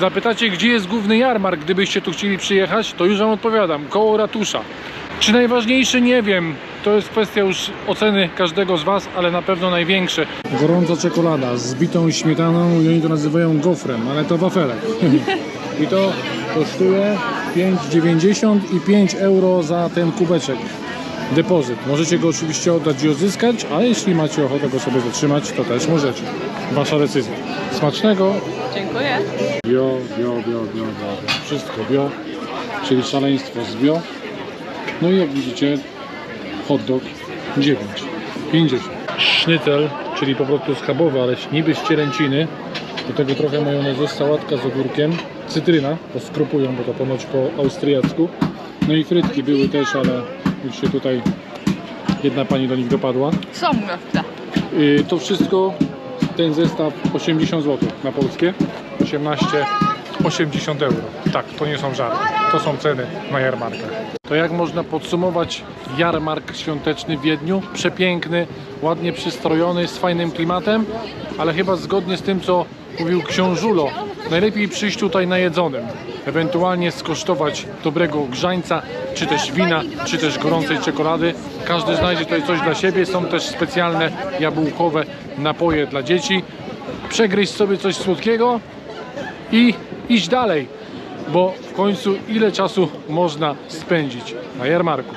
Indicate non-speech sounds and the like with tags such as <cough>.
Zapytacie, gdzie jest główny jarmark, gdybyście tu chcieli przyjechać, to już Wam odpowiadam, koło ratusza. Czy najważniejszy? Nie wiem. To jest kwestia już oceny każdego z Was, ale na pewno największe. Gorąca czekolada z bitą śmietaną i oni to nazywają gofrem, ale to wafelek. <laughs> I to kosztuje 5,90 i 5 euro za ten kubeczek. Depozyt. Możecie go oczywiście oddać i odzyskać, a jeśli macie ochotę go sobie zatrzymać, to też możecie. Wasza decyzja. Smacznego! Dziękuję. Bio, bio, bio, bio, bio. Wszystko bio, czyli szaleństwo z bio. No i jak widzicie, hot dog 9, 50. Sznycel, czyli po prostu schabowy, ale niby z cielęciny. Do tego trochę majonezu, sałatka z ogórkiem, cytryna, bo skropują, bo to ponoć po austriacku. No i frytki były też, ale już się tutaj jedna pani do nich dopadła. Są goście. Y, To wszystko, ten zestaw 80 zł na polskie, 18, 80 euro. Tak, to nie są żarty, to są ceny na jarmarkach. To jak można podsumować jarmark świąteczny w Wiedniu? Przepiękny, ładnie przystrojony, z fajnym klimatem, ale chyba zgodnie z tym, co mówił książulo, najlepiej przyjść tutaj najedzonym, ewentualnie skosztować dobrego grzańca, czy też wina, czy też gorącej czekolady. Każdy znajdzie tutaj coś dla siebie. Są też specjalne jabłkowe napoje dla dzieci. Przegryźć sobie coś słodkiego i iść dalej, bo w końcu ile czasu można spędzić na jarmarku.